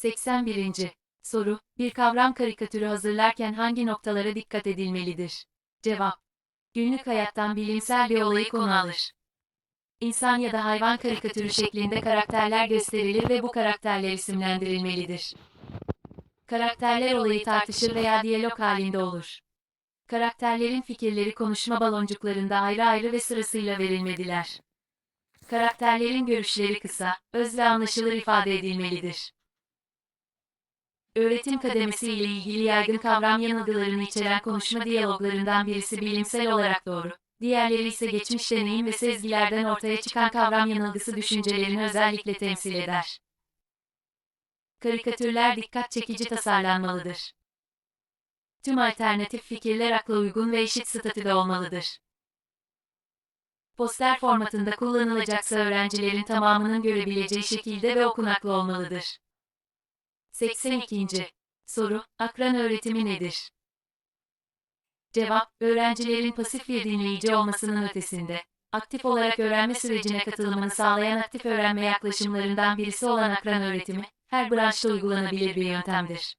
81. Soru, bir kavram karikatürü hazırlarken hangi noktalara dikkat edilmelidir? Cevap. Günlük hayattan bilimsel bir olayı konu alır. İnsan ya da hayvan karikatürü şeklinde karakterler gösterilir ve bu karakterler isimlendirilmelidir. Karakterler olayı tartışır veya diyalog halinde olur. Karakterlerin fikirleri konuşma baloncuklarında ayrı ayrı ve sırasıyla verilmeliler. Karakterlerin görüşleri kısa, öz ve anlaşılır ifade edilmelidir. Öğretim kademesi ile ilgili yaygın kavram yanılgılarını içeren konuşma diyaloglarından birisi bilimsel olarak doğru. Diğerleri ise geçmiş deneyim ve sezgilerden ortaya çıkan kavram yanılgısı düşüncelerini özellikle temsil eder. Karikatürler dikkat çekici tasarlanmalıdır. Tüm alternatif fikirler akla uygun ve eşit statüde olmalıdır. Poster formatında kullanılacaksa öğrencilerin tamamının görebileceği şekilde ve okunaklı olmalıdır. 82. Soru, akran öğretimi nedir? Cevap, öğrencilerin pasif bir dinleyici olmasının ötesinde, aktif olarak öğrenme sürecine katılımını sağlayan aktif öğrenme yaklaşımlarından birisi olan akran öğretimi, her branşta uygulanabilir bir yöntemdir.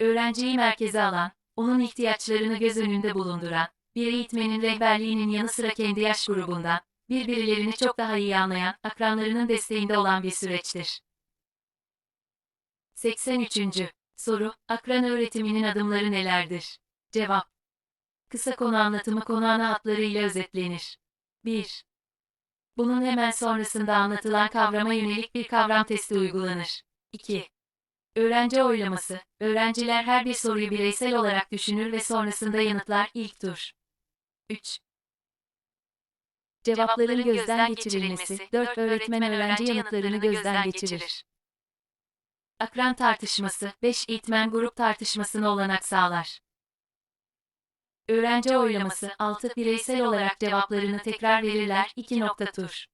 Öğrenciyi merkeze alan, onun ihtiyaçlarını göz önünde bulunduran, bir eğitmenin rehberliğinin yanı sıra kendi yaş grubundan, birbirlerini çok daha iyi anlayan, akranlarının desteğinde olan bir süreçtir. 83. Soru, akran öğretiminin adımları nelerdir? Cevap. Kısa konu anlatımı konu ana hatlarıyla özetlenir. 1. Bunun hemen sonrasında anlatılan kavrama yönelik bir kavram testi uygulanır. 2. Öğrenci oylaması. Öğrenciler her bir soruyu bireysel olarak düşünür ve sonrasında yanıtlar ilk tur. 3. Cevapların gözden geçirilmesi. 4. Öğretmen öğrenci yanıtlarını gözden geçirir. Akran tartışması, 5 eğitmen grup tartışmasına olanak sağlar. Öğrenci oylaması, 6 bireysel olarak cevaplarını tekrar verirler, 2 nokta tur.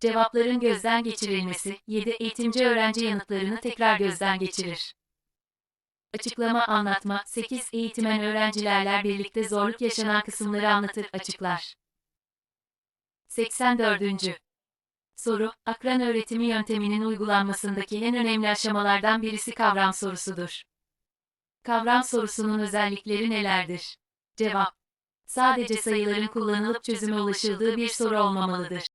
Cevapların gözden geçirilmesi, 7 eğitimci öğrenci yanıtlarını tekrar gözden geçirir. Açıklama anlatma, 8 eğitmen öğrencilerle birlikte zorluk yaşanan kısımları anlatır, açıklar. 84. Soru, akran öğretimi yönteminin uygulanmasındaki en önemli aşamalardan birisi kavram sorusudur. Kavram sorusunun özellikleri nelerdir? Cevap. Sadece sayıların kullanılıp çözüme ulaşıldığı bir soru olmamalıdır.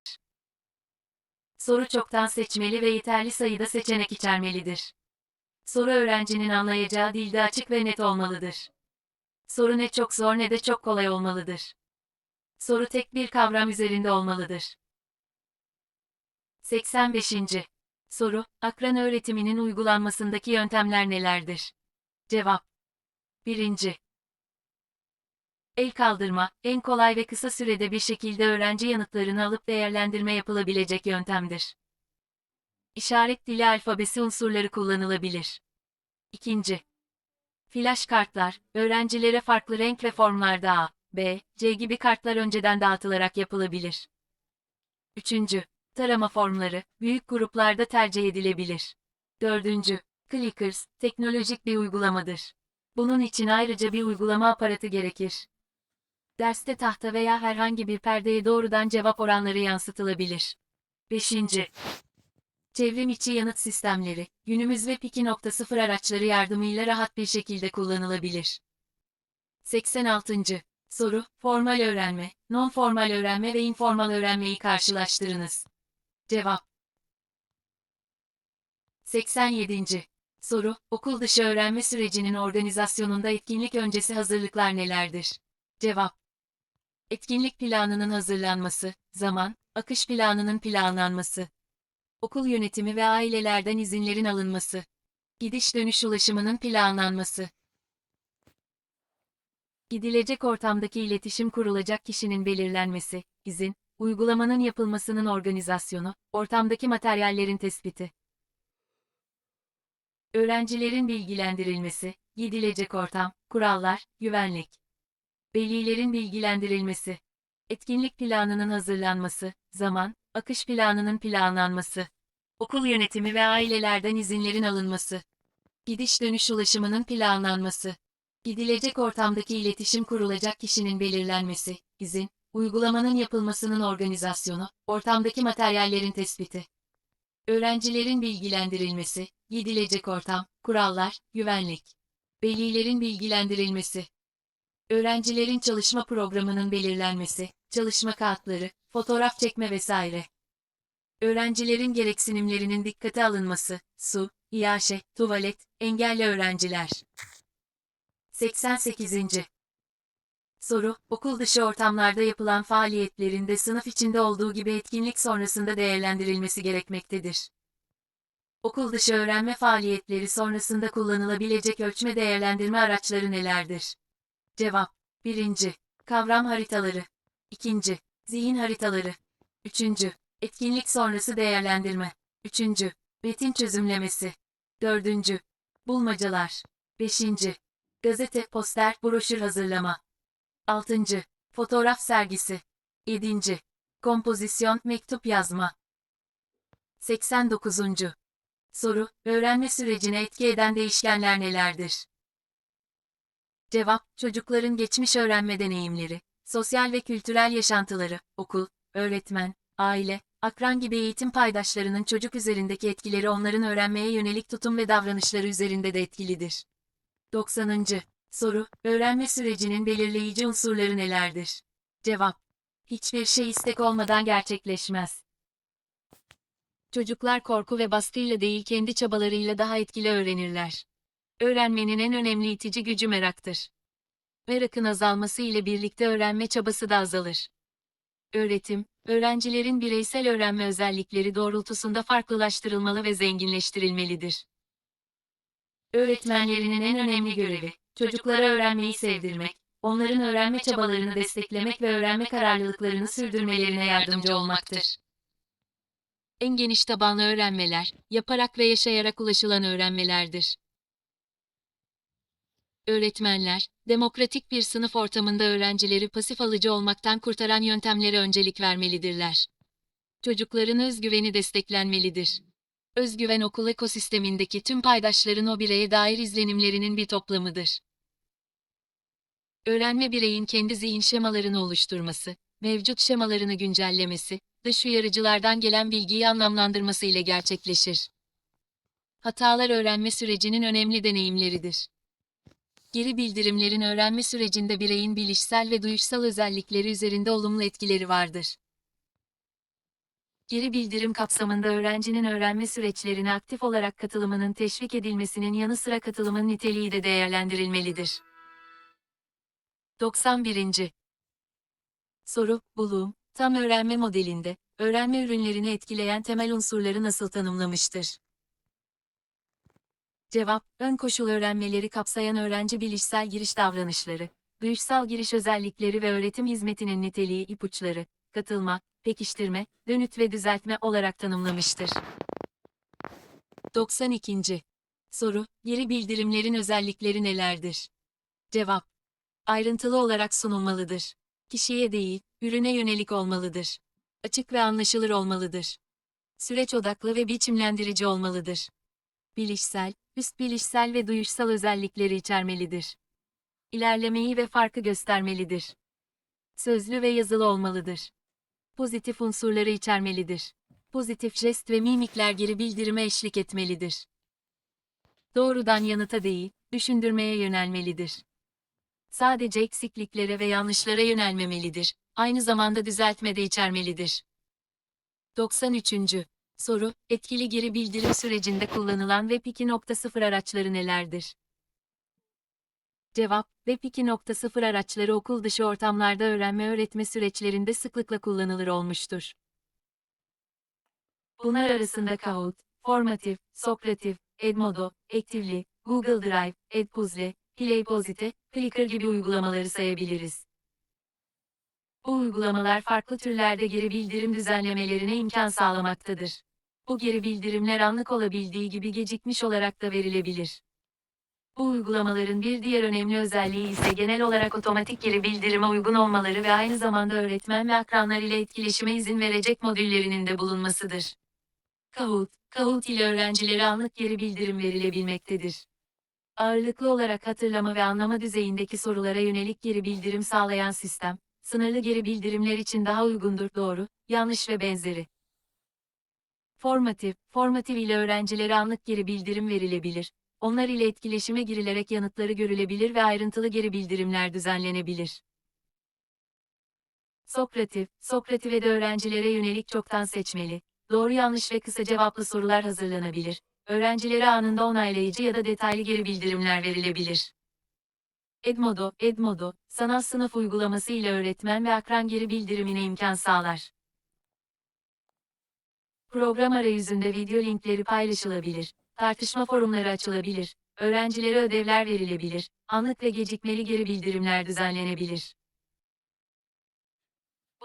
Soru çoktan seçmeli ve yeterli sayıda seçenek içermelidir. Soru öğrencinin anlayacağı dilde açık ve net olmalıdır. Soru ne çok zor ne de çok kolay olmalıdır. Soru tek bir kavram üzerinde olmalıdır. 85. Soru, akran öğretiminin uygulanmasındaki yöntemler nelerdir? Cevap. 1. El kaldırma, en kolay ve kısa sürede bir şekilde öğrenci yanıtlarını alıp değerlendirme yapılabilecek yöntemdir. İşaret dili alfabesi unsurları kullanılabilir. 2. Flash kartlar, öğrencilere farklı renk ve formlarda A, B, C gibi kartlar önceden dağıtılarak yapılabilir. 3. Tarama formları, büyük gruplarda tercih edilebilir. 4. Clickers, teknolojik bir uygulamadır. Bunun için ayrıca bir uygulama aparatı gerekir. Derste tahta veya herhangi bir perdeye doğrudan cevap oranları yansıtılabilir. 5. Çevrim içi yanıt sistemleri, günümüz Web 2.0 araçları yardımıyla rahat bir şekilde kullanılabilir. 86. Soru, formal öğrenme, non-formal öğrenme ve informal öğrenmeyi karşılaştırınız. Cevap 87. Soru, okul dışı öğrenme sürecinin organizasyonunda etkinlik öncesi hazırlıklar nelerdir? Cevap. Etkinlik planının hazırlanması, zaman, akış planının planlanması, okul yönetimi ve ailelerden izinlerin alınması, gidiş dönüş ulaşımının planlanması, gidilecek ortamdaki iletişim kurulacak kişinin belirlenmesi, izin, uygulamanın yapılmasının organizasyonu, ortamdaki materyallerin tespiti, öğrencilerin bilgilendirilmesi, gidilecek ortam, kurallar, güvenlik, velilerin bilgilendirilmesi, etkinlik planının hazırlanması, zaman, akış planının planlanması, okul yönetimi ve ailelerden izinlerin alınması, gidiş dönüş ulaşımının planlanması, gidilecek ortamdaki iletişim kurulacak kişinin belirlenmesi, izin, uygulamanın yapılmasının organizasyonu, ortamdaki materyallerin tespiti. Öğrencilerin bilgilendirilmesi, gidilecek ortam, kurallar, güvenlik. Velilerin bilgilendirilmesi. Öğrencilerin çalışma programının belirlenmesi, çalışma kağıtları, fotoğraf çekme vesaire. Öğrencilerin gereksinimlerinin dikkate alınması, su, iaşe, tuvalet, engelli öğrenciler. 88. Soru, okul dışı ortamlarda yapılan faaliyetlerinde sınıf içinde olduğu gibi etkinlik sonrasında değerlendirilmesi gerekmektedir. Okul dışı öğrenme faaliyetleri sonrasında kullanılabilecek ölçme değerlendirme araçları nelerdir? Cevap 1. Kavram haritaları 2. Zihin haritaları 3. Etkinlik sonrası değerlendirme 3. Metin çözümlemesi 4. Bulmacalar 5. Gazete, poster, broşür hazırlama 6. Fotoğraf sergisi 7. Kompozisyon, mektup yazma 89. Soru, öğrenme sürecine etki eden değişkenler nelerdir? Cevap, çocukların geçmiş öğrenme deneyimleri, sosyal ve kültürel yaşantıları, okul, öğretmen, aile, akran gibi eğitim paydaşlarının çocuk üzerindeki etkileri onların öğrenmeye yönelik tutum ve davranışları üzerinde de etkilidir. 90. Soru, öğrenme sürecinin belirleyici unsurları nelerdir? Cevap, hiçbir şey istek olmadan gerçekleşmez. Çocuklar korku ve baskıyla değil kendi çabalarıyla daha etkili öğrenirler. Öğrenmenin en önemli itici gücü meraktır. Merakın azalması ile birlikte öğrenme çabası da azalır. Öğretim, öğrencilerin bireysel öğrenme özellikleri doğrultusunda farklılaştırılmalı ve zenginleştirilmelidir. Öğretmenlerinin en önemli görevi, çocuklara öğrenmeyi sevdirmek, onların öğrenme çabalarını desteklemek ve öğrenme kararlılıklarını sürdürmelerine yardımcı olmaktır. En geniş tabanlı öğrenmeler, yaparak ve yaşayarak ulaşılan öğrenmelerdir. Öğretmenler, demokratik bir sınıf ortamında öğrencileri pasif alıcı olmaktan kurtaran yöntemlere öncelik vermelidirler. Çocukların özgüveni desteklenmelidir. Özgüven okul ekosistemindeki tüm paydaşların o bireye dair izlenimlerinin bir toplamıdır. Öğrenme bireyin kendi zihin şemalarını oluşturması, mevcut şemalarını güncellemesi, dış uyarıcılardan gelen bilgiyi anlamlandırması ile gerçekleşir. Hatalar öğrenme sürecinin önemli deneyimleridir. Geri bildirimlerin öğrenme sürecinde bireyin bilişsel ve duyuşsal özellikleri üzerinde olumlu etkileri vardır. Geri bildirim kapsamında öğrencinin öğrenme süreçlerine aktif olarak katılımının teşvik edilmesinin yanı sıra katılımın niteliği de değerlendirilmelidir. 91. Soru, Bloom, tam öğrenme modelinde, öğrenme ürünlerini etkileyen temel unsurları nasıl tanımlamıştır? Cevap, ön koşul öğrenmeleri kapsayan öğrenci bilişsel giriş davranışları, duyuşsal giriş özellikleri ve öğretim hizmetinin niteliği ipuçları, katılma, pekiştirme, dönüt ve düzeltme olarak tanımlamıştır. 92. Soru, geri bildirimlerin özellikleri nelerdir? Cevap, ayrıntılı olarak sunulmalıdır. Kişiye değil, ürüne yönelik olmalıdır. Açık ve anlaşılır olmalıdır. Süreç odaklı ve biçimlendirici olmalıdır. Bilişsel, üst bilişsel ve duyuşsal özellikleri içermelidir. İlerlemeyi ve farkı göstermelidir. Sözlü ve yazılı olmalıdır. Pozitif unsurları içermelidir. Pozitif jest ve mimikler geri bildirime eşlik etmelidir. Doğrudan yanıta değil, düşündürmeye yönelmelidir. Sadece eksikliklere ve yanlışlara yönelmemelidir, aynı zamanda düzeltme de içermelidir. 93. Soru, etkili geri bildirim sürecinde kullanılan Web 2.0 araçları nelerdir? Cevap, Web 2.0 araçları okul dışı ortamlarda öğrenme öğretme süreçlerinde sıklıkla kullanılır olmuştur. Bunlar arasında Kahoot, Formative, Socrative, Edmodo, Actively, Google Drive, Edpuzzle, Playposite, Clicker gibi uygulamaları sayabiliriz. Bu uygulamalar farklı türlerde geri bildirim düzenlemelerine imkan sağlamaktadır. Bu geri bildirimler anlık olabildiği gibi gecikmiş olarak da verilebilir. Bu uygulamaların bir diğer önemli özelliği ise genel olarak otomatik geri bildirime uygun olmaları ve aynı zamanda öğretmen ve akranlar ile etkileşime izin verecek modüllerinin de bulunmasıdır. Kahoot, Kahoot ile öğrencilere anlık geri bildirim verilebilmektedir. Ağırlıklı olarak hatırlama ve anlama düzeyindeki sorulara yönelik geri bildirim sağlayan sistem, sınırlı geri bildirimler için daha uygundur doğru, yanlış ve benzeri. Formatif, formatif ile öğrencilere anlık geri bildirim verilebilir. Onlar ile etkileşime girilerek yanıtları görülebilir ve ayrıntılı geri bildirimler düzenlenebilir. Sokratif, Sokratif'e de öğrencilere yönelik çoktan seçmeli, doğru yanlış ve kısa cevaplı sorular hazırlanabilir. Öğrencilere anında onaylayıcı ya da detaylı geri bildirimler verilebilir. Edmodo, Edmodo, sanal sınıf uygulaması ile öğretmen ve akran geri bildirimine imkan sağlar. Program arayüzünde video linkleri paylaşılabilir, tartışma forumları açılabilir, öğrencilere ödevler verilebilir, anlık ve gecikmeli geri bildirimler düzenlenebilir.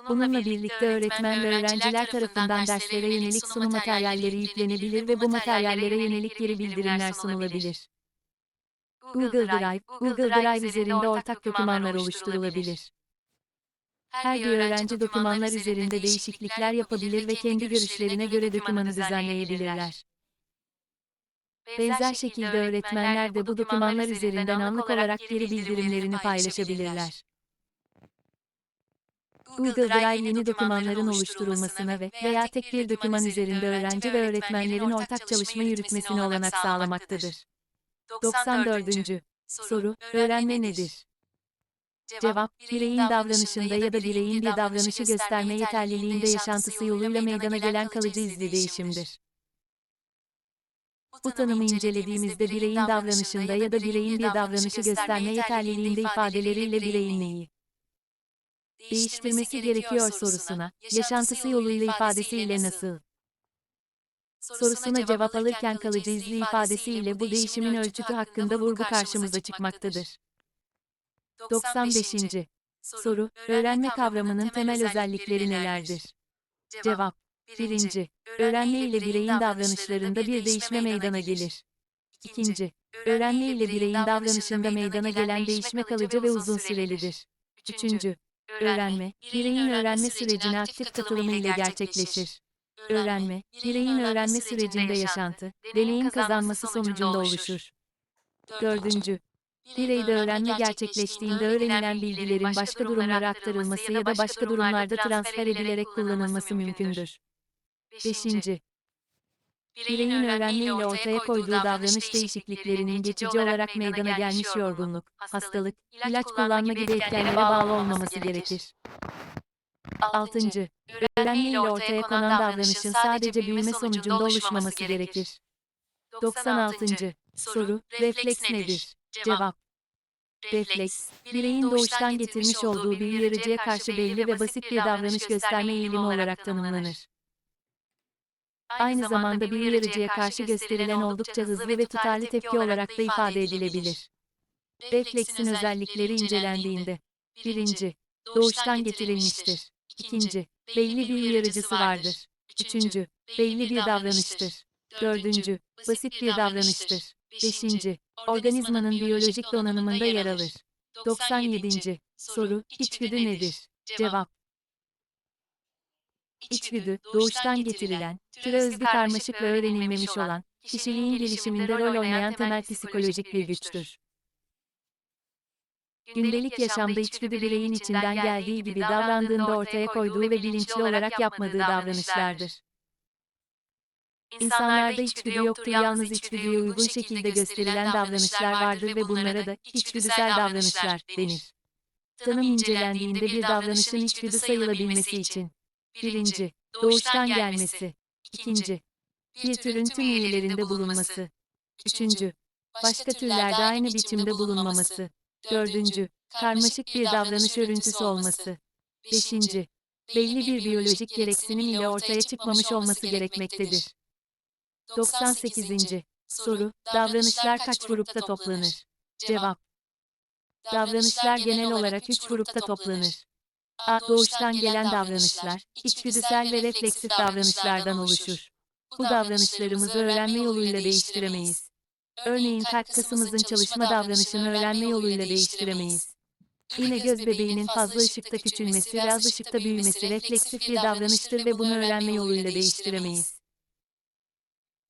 Bununla birlikte öğretmen ve öğrenciler tarafından derslere yönelik sunum materyalleri yüklenebilir ve bu materyallere yönelik geri bildirimler sunulabilir. Google Drive, Google Drive üzerinde ortak dokümanlar oluşturulabilir. Her bir öğrenci dokümanlar üzerinde değişiklikler yapabilir ve kendi görüşlerine göre dokümanı düzenleyebilirler. Benzer şekilde öğretmenler de bu dokümanlar üzerinden anlık olarak geri bildirimlerini paylaşabilirler. Google Drive yeni dokümanların oluşturulmasına ve veya tek bir doküman üzerinde öğrenci ve öğretmenlerin ortak çalışma yürütmesine olanak sağlamaktadır. 94. Soru, öğrenme nedir? Cevap, bireyin davranışında ya da bireyin bir davranışı gösterme yeterliliğinde yaşantısı yoluyla meydana gelen kalıcı izli değişimdir. Bu tanımı incelediğimizde bireyin davranışında ya da bireyin bir davranışı gösterme yeterliliğinde ifadeleriyle bireyin neyi değiştirmesi gerekiyor sorusuna, yaşantısı yoluyla ifadesiyle nasıl sorusuna cevap alırken kalıcı izli ifadesiyle bu değişimin ölçütü hakkında vurgu karşımıza çıkmaktadır. 95. Soru, öğrenme kavramının temel özellikleri nelerdir? Cevap 1. Öğrenme ile bireyin davranışlarında bir değişme meydana gelir. 2. Öğrenme ile bireyin davranışında meydana gelen değişme kalıcı ve uzun sürelidir. 3. Öğrenme, bireyin öğrenme sürecine aktif katılımı ile gerçekleşir. Öğrenme, bireyin öğrenme sürecinde yaşantı, deneyim kazanması sonucunda oluşur. 4. Bireyde öğrenme gerçekleştiğinde öğrenilen bilgilerin başka durumlara aktarılması ya da başka durumlarda transfer edilerek kullanılması mümkündür. 5. Bireyin öğrenme ile ortaya koyduğu davranış değişikliklerinin geçici olarak meydana gelmiş yorgunluk, hastalık, ilaç kullanma gibi etkenlere bağlı olmaması gerekir. 6. Öğrenme ile ortaya konan davranışın sadece büyüme sonucunda oluşmaması gerekir. 96. Soru, refleks nedir? Cevap. Refleks, bireyin doğuştan getirmiş olduğu bir uyarıcıya karşı belli ve basit bir davranış gösterme eğilimi olarak tanımlanır. Aynı zamanda bir uyarıcıya karşı gösterilen oldukça hızlı ve tutarlı tepki olarak da ifade edilebilir. Refleksin özellikleri incelendiğinde 1. Doğuştan getirilmiştir. 2. Belli bir uyarıcısı vardır. 3. Belli bir davranıştır. 4. Basit bir davranıştır. 5. Organizmanın biyolojik donanımında yer alır. 97. Soru, içgüdü nedir? Cevap. İçgüdü, doğuştan getirilen, türe özgü karmaşık ve öğrenilmemiş olan, kişiliğin gelişiminde rol oynayan temel psikolojik bir güçtür. Gündelik yaşamda içgüdü bireyin içinden geldiği gibi davrandığında ortaya koyduğu ve bilinçli olarak yapmadığı davranışlardır. İnsanlarda içgüdü yoktur yalnız içgüdüye uygun şekilde gösterilen davranışlar vardır ve bunlara da içgüdüsel davranışlar denir. Tanım incelendiğinde bir davranışın içgüdü sayılabilmesi için birinci, doğuştan gelmesi, ikinci, bir türün tüm üyelerinde bulunması, üçüncü, başka türlerde aynı biçimde bulunmaması, dördüncü, karmaşık bir davranış örüntüsü olması, beşinci, belli bir biyolojik gereksinim ile ortaya çıkmamış olması gerekmektedir. 98. Soru, davranışlar kaç grupta toplanır? Cevap. Davranışlar genel olarak üç grupta toplanır. A. Doğuştan gelen davranışlar, içgüdüsel ve refleksif davranışlardan oluşur. Bu davranışlarımızı öğrenme yoluyla değiştiremeyiz. Örneğin kalp kasımızın çalışma davranışını öğrenme yoluyla değiştiremeyiz. Yine göz bebeğinin fazla ışıkta küçülmesi ve az ışıkta büyümesi refleksif bir davranıştır ve bunu öğrenme yoluyla değiştiremeyiz.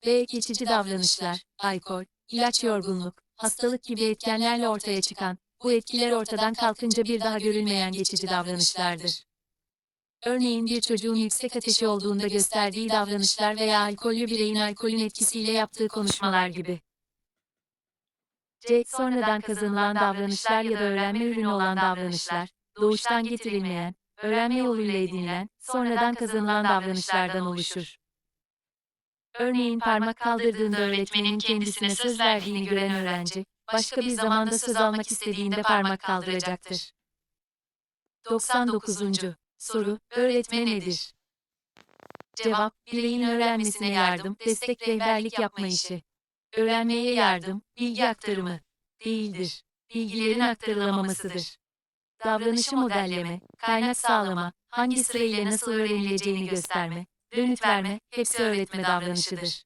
B. Geçici davranışlar, alkol, ilaç yorgunluk, hastalık gibi etkenlerle ortaya çıkan, bu etkiler ortadan kalkınca bir daha görülmeyen geçici davranışlardır. Örneğin bir çocuğun yüksek ateşi olduğunda gösterdiği davranışlar veya alkollü bireyin alkolün etkisiyle yaptığı konuşmalar gibi. C. Sonradan kazanılan davranışlar ya da öğrenme ürünü olan davranışlar, doğuştan getirilmeyen, öğrenme yoluyla edinilen, sonradan kazanılan davranışlardan oluşur. Örneğin parmak kaldırdığında öğretmenin kendisine söz verdiğini gören öğrenci, başka bir zamanda söz almak istediğinde parmak kaldıracaktır. 99. Soru, öğretme nedir? Cevap, bireyin öğrenmesine yardım, destek rehberlik yapma işi. Öğrenmeye yardım, bilgi aktarımı değildir. Bilgilerin aktarılamamasıdır. Davranışı modelleme, kaynak sağlama, hangi sırayla nasıl öğrenileceğini gösterme, dönüt verme, hepsi öğretme davranışıdır.